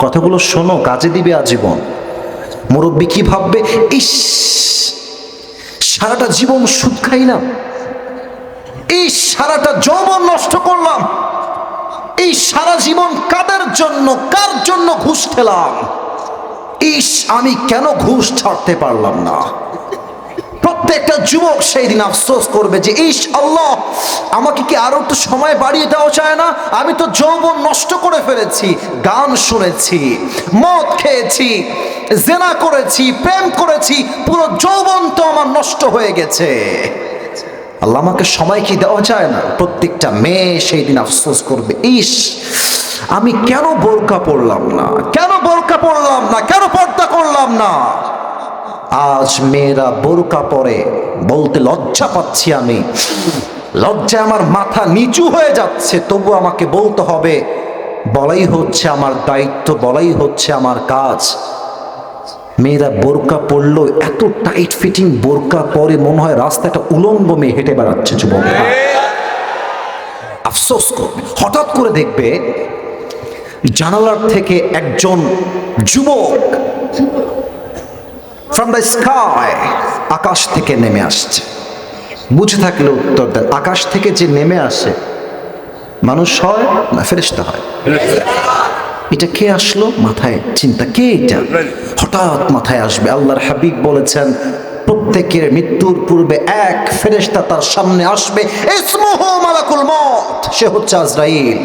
কথাগুলো শোনো, কাজে দিবে আজীবন। মুরব্বী কি ভাববে? ইস, সারাটা জীবন সুদ না এই সারাটা যৌবন নষ্ট করলাম। এই সারা জীবন কাদের জন্য, কার জন্য ঘুষ খেলাম? ইস, আমি কেন ঘুষ ছাড়তে পারলাম না? প্রত্যেকটা যুবক সেই দিন আফসোস করবে যে ইস আল্লাহ, আমাকে কি আরও একটু সময় বাড়িয়ে দেওয়া চায় না? আমি তো যৌবন নষ্ট করে ফেলেছি, গান শুনেছি, মদ খেয়েছি, জেনা করেছি, প্রেম করেছি, পুরো যৌবন তো আমার নষ্ট হয়ে গেছে। আল্লাহ, আমাকে সময় কি দেওয়া যায় না? প্রত্যেকটা মেয়ে সেই দিন আফসোস করবে ইস আমি কেন বোরকা পড়লাম না? কেন বোরকা পড়লাম না? কেন পর্দা করলাম না? আজ মেয়েরা বোরকা পরে বলতে লজ্জা পাচ্ছি আমি। লজ্জা আমার মাথা নিচু হয়ে যাচ্ছে, তবু আমাকে বলতে হবে, বলাই হচ্ছে আমার দায়িত্ব, বলাই হচ্ছে আমার কাজ। মেয়েরা বোরকা পরলো, এত টাইট ফিটিং বোরকা পরে মনে হয় রাস্তাটা উলঙ্গ মেয়ে হেঁটে বেড়াচ্ছে যুবক। আফসোস করবে হঠাৎ করে দেখবে জানালার থেকে একজন যুবক ফ্রম দ্য স্কাই আকাশ থেকে নেমে আসছে। বুঝে থাকলে উত্তর দেন, আকাশ থেকে যে নেমে আসে, মানুষ হয় না ফেরেস্তা হয়? এটা কে আসলো? মাথায় চিন্তা, কে এটা? হঠাৎ মাথায় আসবে, আল্লাহর হাবিব বলেছেন, প্রত্যেকের মৃত্যুর পূর্বে এক ফেরেশতা তার সামনে আসবে সে হচ্ছে আজরাইল,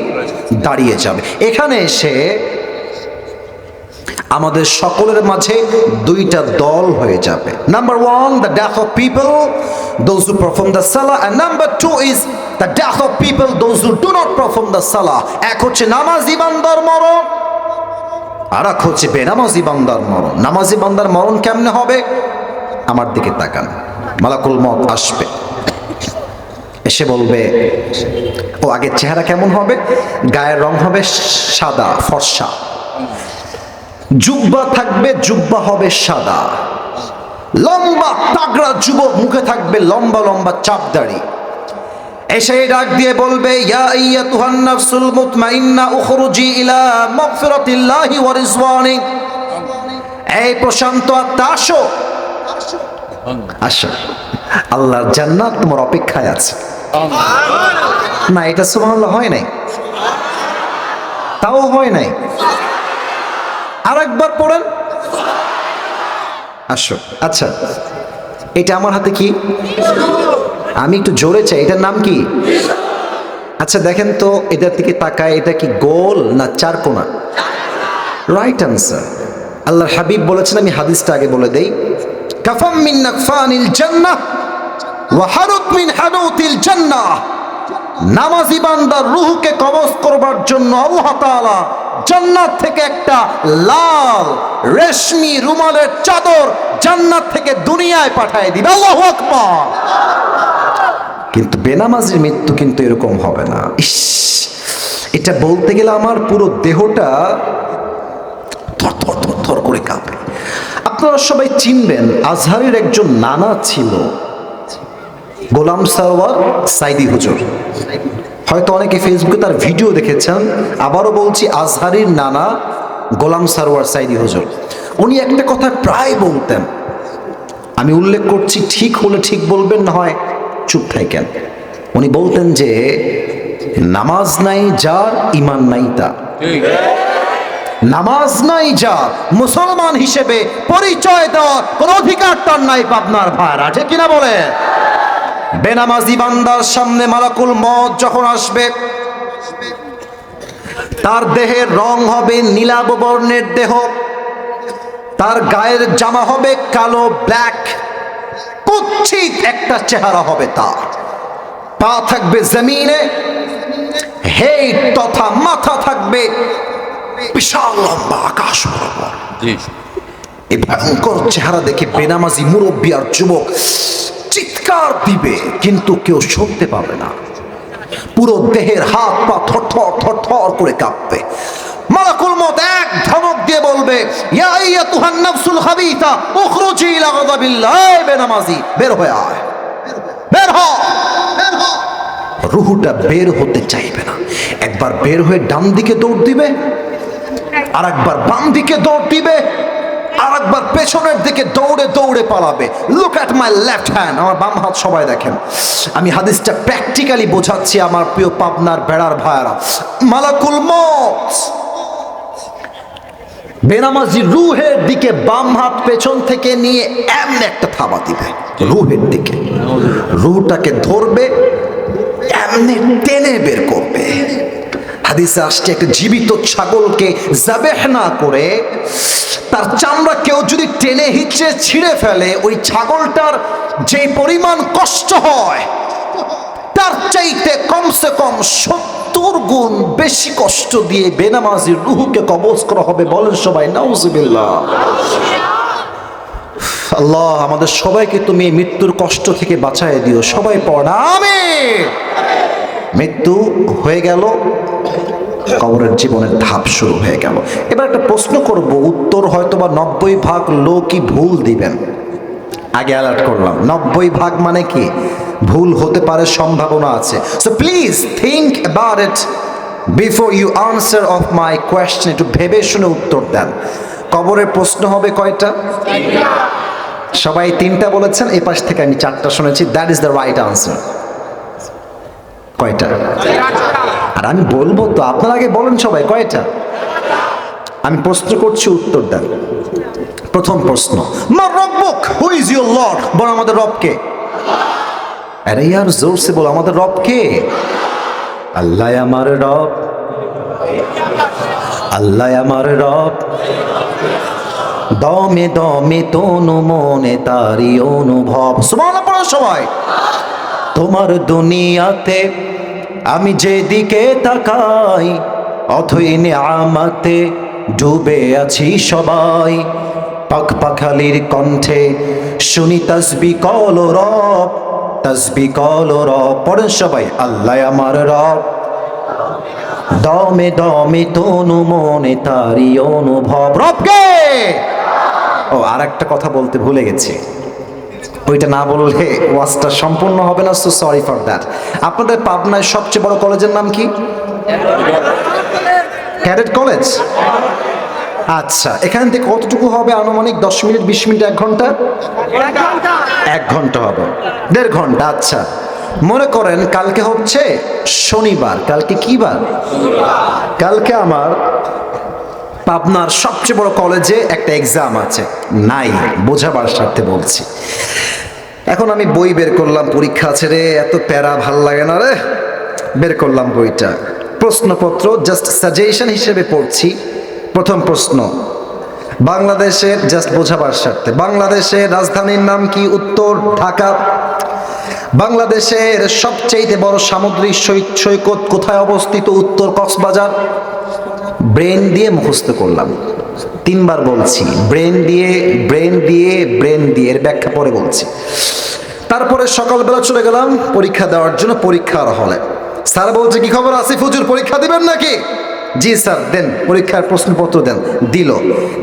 দাঁড়িয়ে যাবে। এখানে এসে আমাদের সকলের মাঝে দুইটা দল হয়ে যাবে। Number one the death of people those who perform the salah and number two is the death of people those who do not perform the salah এক হচ্ছে নামাজি বান্দার মরণ, আর এক হচ্ছে বেনামাজি বান্দার মরণ। নামাজি বান্দার মরণ কেমনে হবে? আমার দিকে তাকান। মালাকুল মত আসবে। এসে বলবে, ও আগে চেহারা কেমন হবে? গায়ের রং হবে সাদা, ফর্সা। জুব্বা থাকবে জুব্বা হবে সাদা। লম্বা তাগড়া যুবক মুখে থাকবে লম্বা লম্বা চাপ দাড়ি এসে ডাক দিয়ে বলবে ইয়া আইয়াতুহান নাফসুল মুতমাইন্না উখরুজি ইলা মাগফিরাতিল্লাহি ওয়া রিজওয়ানি। এই প্রশান্ত আত্মা আসো। আসো। আল্লাহর জান্নাত তোমার অপেক্ষায় আছে। না এটা সুবহানাল্লাহ হয় নাই। তাও হয় নাই। আরেকবার পড়েন। আসো আচ্ছা এটা আমার হাতে কি? আমি একটু জোরে চাই, এটার নাম কি? আচ্ছা দেখেন তো, এটার দিকে তাকায়, এটা কি গোল না চার কোনা? রাইট আনসার আল্লাহ হাবিব বলেছেন, আমি হাদিসটা আগে বলে দেই। কাফাম মিন নাকফানিল জান্নাহ ওয়া হারুত মিন হানুতিল জান্নাহ। নামাজি বান্দার রুহকে কবজ করবার জন্য আল্লাহ তাআলা জান্নাত থেকে একটা লাল, রেশমি রুমালের চাদর জান্নাত থেকে দুনিয়ায় পাঠায় দিবে। আল্লাহু আকবার। কিন্তু বেনামাজির মৃত্যু কিন্তু এরকম হবে না। ইস, এটা বলতে গেলে আমার পুরো দেহটা থর থর থর থর করে কাঁপে। আপনারা সবাই চিনবেন, আজহারের একজন নানা ছিল। গোলাম সারওয়ার সাইদি হুজুর। হয়তো অনেকে ফেসবুকে তার ভিডিও দেখেছেন। আবারও বলছি, আজহারির নানা গোলাম সারোয়ার সাইদি হুজুর। উনি একটা কথা প্রায় বলতেন। আমি উল্লেখ করছি, ঠিক হলে ঠিক বলবেন, না হয় চুপ থাকেন। উনি বলতেন যে, নামাজ নাই যার ইমান নাই তা নামাজ নাই যার, মুসলমান হিসেবে পরিচয় দেওয়ার কোন অধিকার তার নাই পাবনার ভাইরা। ঠিক কিনা বলে বেনামাজি বান্দার সামনে মালাকুল মত যখন আসবে তার দেহের রং হবে নীলাব বর্ণের দেহ তার গায়ের জামা হবে কালো ব্ল্যাক কুচ্ছিত একটা চেহারা হবে তার। পা থাকবে জমিনে হেড তথা মাথা থাকবে বিশাল লম্বা আকাশ বরাবর। এই ভয়ঙ্কর চেহারা দেখে বেনামাজি মুরব্বী আর যুবক চিৎকার দিবে, কিন্তু কেউ শুনতে পাবে না। পুরো দেহের হাত পা থর থর থর থর করে কাঁপবে। মালাকুল মত এক ধমক দিয়ে বলবে, ইয়া আইয়াতুহান নাফসুল খাবিথা উখরুজি ইলা বেনামাজি, বের হয়ে আয়। বের হ। বের হ রুহুটা বের হতে চাইবে না। একবার বের হয়ে ডান দিকে দৌড় দিবে আর একবার বাম দিকে দৌড় দিবে আর একবার পেছনের দিকে দৌড়ে দৌড়ে পালাবে। Look at my left hand আমার বাম হাত সবাই দেখেন। আমি হাদিসটা প্র্যাকটিক্যালি বোঝাচ্ছি আমার প্রিয় পাবনার বেড়ার ভাইয়ারা। মালাকুল মত বেনামাজি রুহের দিকে বাম হাত পেছন থেকে নিয়ে এমন একটা থাবা দিবে। রুহের দিকে। রুহটাকে ধরবে, এমনি টেনে বের করবে। হাদিসে আসছে, একটা জীবিত ছাগলকে জাবেহ না করে তার চামড়া কেউ যদি টেনে হিচড়ে ছিঁড়ে ফেলে, ওই ছাগলটার যে পরিমাণ কষ্ট হয়, তার চাইতে কমসে কম সত্তর গুণ বেশি কষ্ট দিয়ে বেনামাজির রুহুকে কবজ করা হবে বলেন সবাই, নাউজুবিল্লাহ। আল্লাহ, আমাদের সবাইকে তুমি মৃত্যুর কষ্ট থেকে বাঁচায় দিও। সবাই পড়া আমি মৃত্যু হয়ে গেল, কবরের জীবনের ধাপ শুরু হয়ে গেল। এবার একটা প্রশ্ন করব, উত্তর হয়তো বা নব্বই ভাগ লোকই ভুল দিবেন। আগে অ্যালার্ট করলাম, নব্বই ভাগ মানে কি? ভুল হতে পারে, সম্ভাবনা আছে। So please think about it before you answer of my question একটু ভেবে শুনে উত্তর দেন। কবরের প্রশ্ন হবে কয়টা? সবাই তিনটা বলেছেন এ পাশ থেকে আমি চারটা শুনেছি that is the right answer কয়টা? আর আমি বলব তো, আপনার আগে বলেন সবাই, কয়টা? আমি প্রশ্ন করছি উত্তর দেন। প্রথম প্রশ্ন, মা রব্বক হু ইজ ইউর লর্ড বল আমাদের রব কে আরে ইয়ার জোরসে বল, আমাদের রব কে আল্লাহ আমার রব। আল্লাহ আমার রব। দমে দমে তনু মনে তারি অনুভব। সবাই। তোমার দুনিয়াতে আমি যেদিকে তাকাই, অথই আমাতে ডুবে আছি সবাই। পাখ পাখালির কণ্ঠে শুনি তসবি কল রব, তসবি কল রব, পড়েন সবাই, আল্লাহ আমার রব। দমে দমে তনু মনে তারি অনুভব। রবকে! ও আর একটা কথা বলতে ভুলে গেছি। ওইটা না বললে ওয়াজটা সম্পূর্ণ হবে না সো সরি ফর দ্যাট আপনাদের পাবনায় সবচেয়ে বড় কলেজের নাম কি? Cadet college? আচ্ছা এখান থেকে কতটুকু হবে আনুমানিক? দশ মিনিট, বিশ মিনিট, এক ঘণ্টা? এক ঘণ্টা হবে। দেড় ঘণ্টা আচ্ছা। মনে করেন কালকে হচ্ছে শনিবার। কালকে কি বার? কালকে আমার পাবনার সবচেয়ে বড় কলেজে একটা এক্সাম আছে। নাই, বোঝাবার স্বার্থে বলছি। এখন আমি বই বের করলাম, পরীক্ষা আছে রে, এত প্যারা ভালো লাগে না রে। বের করলাম বইটা। প্রশ্নপত্র জাস্ট সাজেশন হিসেবে পড়ছি। প্রথম প্রশ্ন, বাংলাদেশের জাস্ট বোঝাবার স্বার্থে, বাংলাদেশের রাজধানীর নাম কি? উত্তর, ঢাকা। বাংলাদেশের সবচেয়ে বড় সামুদ্রিক সৈকত কোথায় অবস্থিত? উত্তর কক্সবাজার। ব্রেন দিয়ে মুখস্থ করলাম। তিনবার বলছি, ব্রেন দিয়ে ব্রেন দিয়ে ব্রেন দিয়ে, এর ব্যাখ্যা পরে বলছি। তারপরে সকালবেলা চলে গেলাম পরীক্ষা দেওয়ার জন্য পরীক্ষার হলে। স্যার বলছে, কি খবর আসিফ হুজুর, পরীক্ষা দিবেন নাকি? জি স্যার, দেন, পরীক্ষার প্রশ্নপত্র দেন। দিল।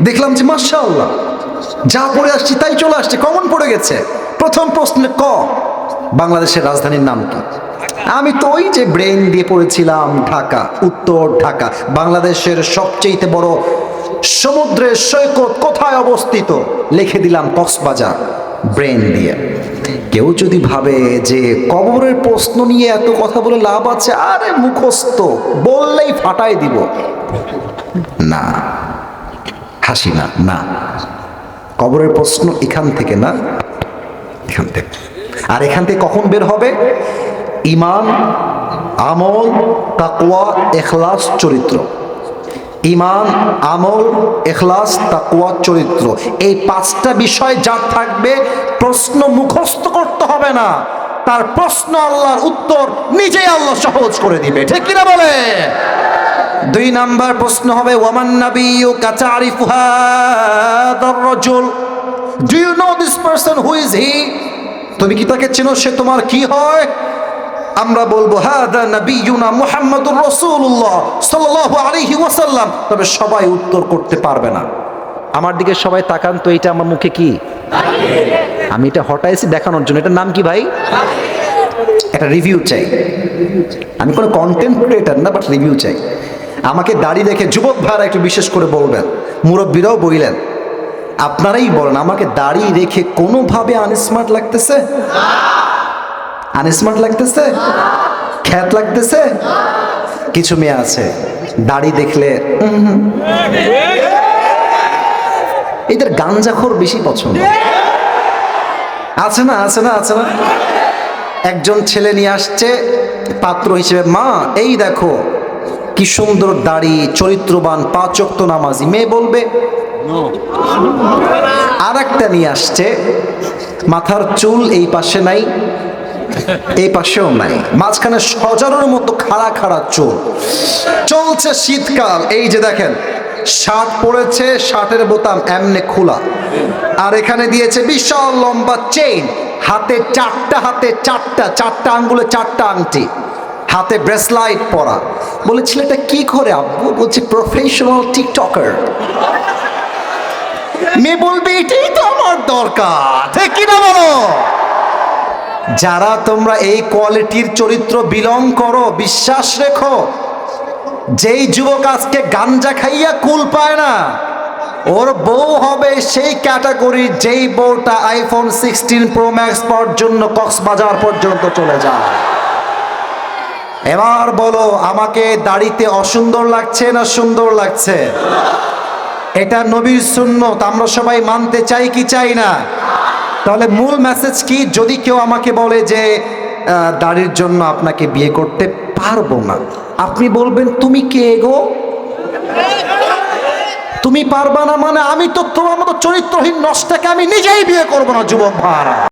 দেখলাম যে, মাশাআল্লাহ, যা পড়ে আসছি তাই চলে আসছে, কমন পড়ে গেছে। প্রথম প্রশ্নে ক? বাংলাদেশের রাজধানীর নাম কি? আমি তো ওই যে ব্রেন দিয়ে পড়েছিলাম ঢাকা, উত্তর ঢাকা, বাংলাদেশের সবচেয়ে বড় সমুদ্রের সৈকত কোথায় অবস্থিত? লিখে দিলাম কক্সবাজার, ব্রেন দিয়ে। কেউ যদি ভাবে যে কবরের প্রশ্ন নিয়ে এত কথা বলে লাভ আছে, আরে মুখস্থ, বললেই ফাটাই দিব। না, হাসি না না। কবরের প্রশ্ন এখান থেকে না, এখান থেকে। আর এখান থেকে কখন বের হবে? ইমান আমল, তাকওয়া এখলাস চরিত্র। ইমান আমল এখলাস তাকওয়া, চরিত্র। এই পাঁচটা বিষয় যা থাকবে, প্রশ্ন মুখস্থ করতে হবে না। তার প্রশ্ন আল্লাহর উত্তর নিজেই আল্লাহ সহজ করে দিবে। ঠিক কিনা বলে? দুই নাম্বার প্রশ্ন হবে, ওয়ামান নাবিয়্যু কাতারিফু হাদার রাজুল। Do you know this person who is he তুমি কি তাকে চেনো? সে তোমার কি হয়? আমরা বলব, হাদা নবিয়ুনা মুহাম্মাদুর রাসূলুল্লাহ সাল্লাল্লাহু আলাইহি ওয়াসাল্লাম। তবে সবাই উত্তর করতে পারবে না। আমার দিকে সবাই তাকান তো, এটা আমার মুখে কি? আমি এটা হটাইছি দেখানোর জন্য। এটার নাম কি ভাই? একটা রিভিউ চাই। আমি কোনো কন্টেন্ট ক্রিয়েটার না বাট রিভিউ চাই। আমাকে দাড়ি দেখে যুবক ভাইরা একটু বিশেষ করে বলবেন। মুরব্বীরাও বইলেন। আপনারাই বলেন, আমাকে দাড়ি রেখে কোনোভাবে আনস্মার্ট লাগতেছে? আনস্মার্ট লাগতেছে? খ্যাত লাগতেছে? কিছু মেয়ে আছে দাড়ি দেখলে। এদের গাঞ্জাখোর বেশি পছন্দ। আছে না আছে না আছে না? একজন ছেলে নিয়ে আসছে, পাত্র হিসেবে, মা, এই দেখো, কি সুন্দর দাড়ি, চরিত্রবান পাচক্ত নামাজি। মেয়ে বলবে আর একটা নিয়ে আসছে। মাথার চুল এই পাশে নাই, এই পাশেও নাই। মাঝখানে সজারোর মতো খাড়া খাড়া চুল। চলছে শীতকাল। এই যে দেখেন, শার্ট পরেছে, শার্টের বোতাম এমনে খোলা। আর এখানে দিয়েছে বিশাল লম্বা চেইন। হাতে চারটা হাতে চারটা চারটা আঙ্গুলে চারটা আংটি। হাতে ব্রেসলাইট পরা। বলে, ছেলেটা কি করে আব্বু? বলছি প্রফেশনাল টিকটকার মেয়ে বলবে, এটাই তো আমার দরকার। ঠিক কিনা বলো? যারা তোমরা এই কোয়ালিটির চরিত্র বিলং করো, বিশ্বাস রেখো, যেই যুবক আজকে গাঞ্জা খাইয়া কুল পায় না, ওর বউ হবে সেই ক্যাটাগরি যেই বউটা আইফোন সিক্সটিন প্রো ম্যাক্স জন্য কক্সবাজার পর্যন্ত চলে যায়। এবার বলো, আমাকে দাড়িতে অসুন্দর লাগছে না সুন্দর লাগছে? এটা নবীর সুন্নত, আমরা সবাই মানতে চাই কি চাই না? তাহলে মূল মেসেজ কি? যদি কেউ আমাকে বলে যে দাড়ির জন্য আপনাকে বিয়ে করতে পারব না, আপনি বলবেন, তুমি কে গো? তুমি পারবা না মানে আমি তো তোমার মতো চরিত্রহীন নষ্টাকে আমি নিজেই বিয়ে করব না, যুবক ভাড়া